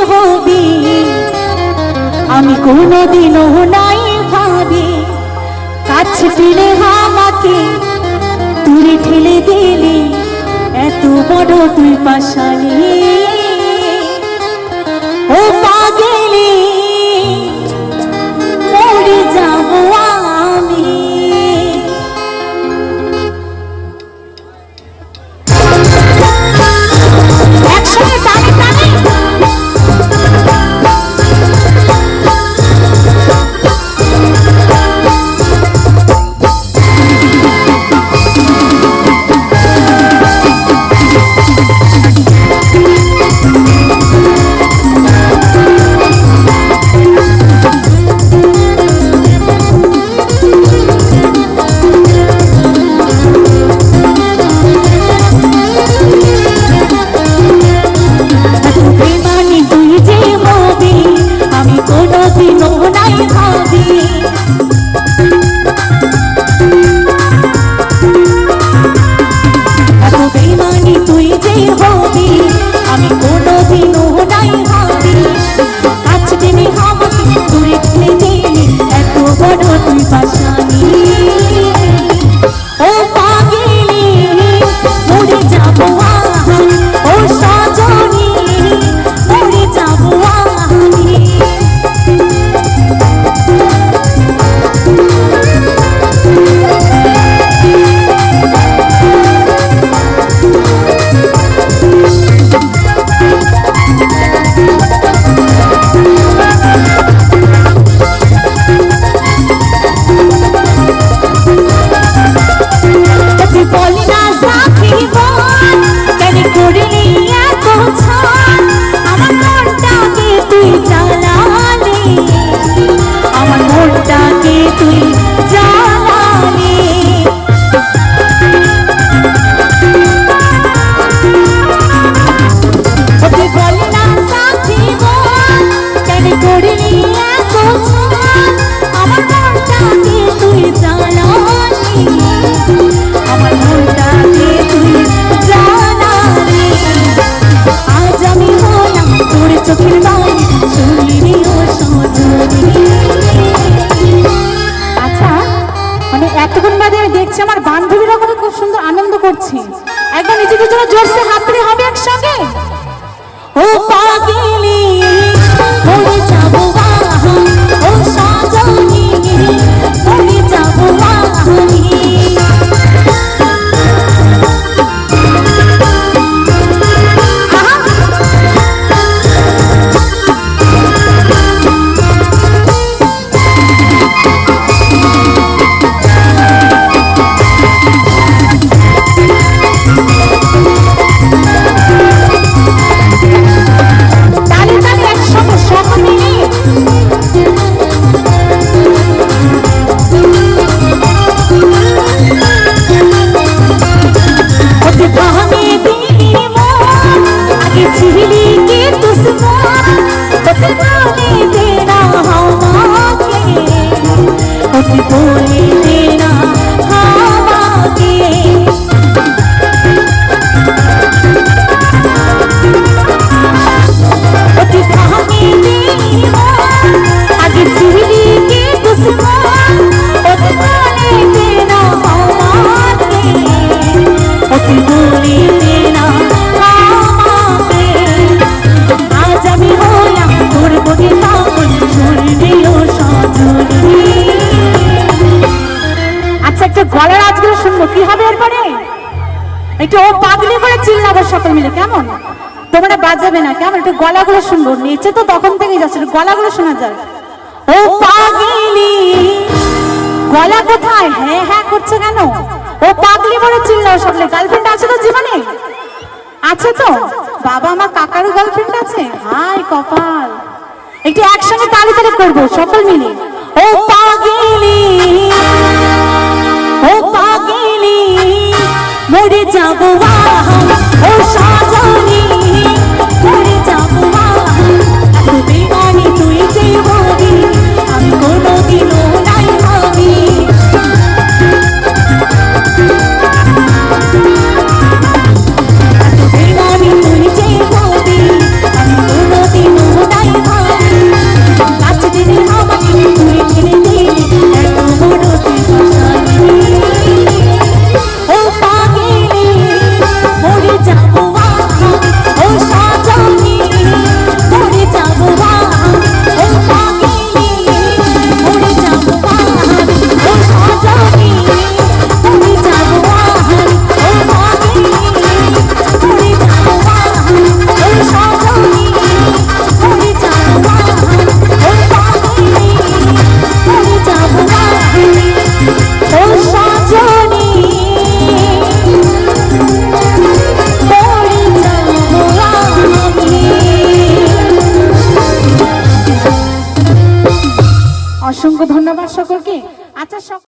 হবি। আমি কোনোদিনও নাই ভাবি। কাছে টেনে আমাকে, দূরে ঠেলে দিলি এত বড় তুই পাশালি এতক্ষণ বাদে আমি দেখছি আমার বান্ধবীরা খুব সুন্দর আনন্দ করছি। একবার নিজেদের জন্য জোরসে হাত হবে একসঙ্গে? ওতে বলে কি হবে এরপরে একটু ও পাগলি করে চিল্লাবো সকল মিলে, কেমন? তোমরা বাজাবে না, কেমন? একটু গলাগুলো শুনব। নিচে তো তখন থেকেই যাচ্ছে গলাগুলো শোনা যায় ও পাগলি! গলা কোথায়? হ্যাঁ হ্যাঁ করছে কেন? ও পাগলি বলে চিল্লাও সকলে। গার্লফ্রেন্ড আছে তো জীবনে? আছে তো? বাবা আমার কাকারও গার্লফ্রেন্ড আছে? হাই কপাল! একটু একসঙ্গে তালি করব, সকল মিলে। মরে যাবো আহা, ও সাজনি 再笑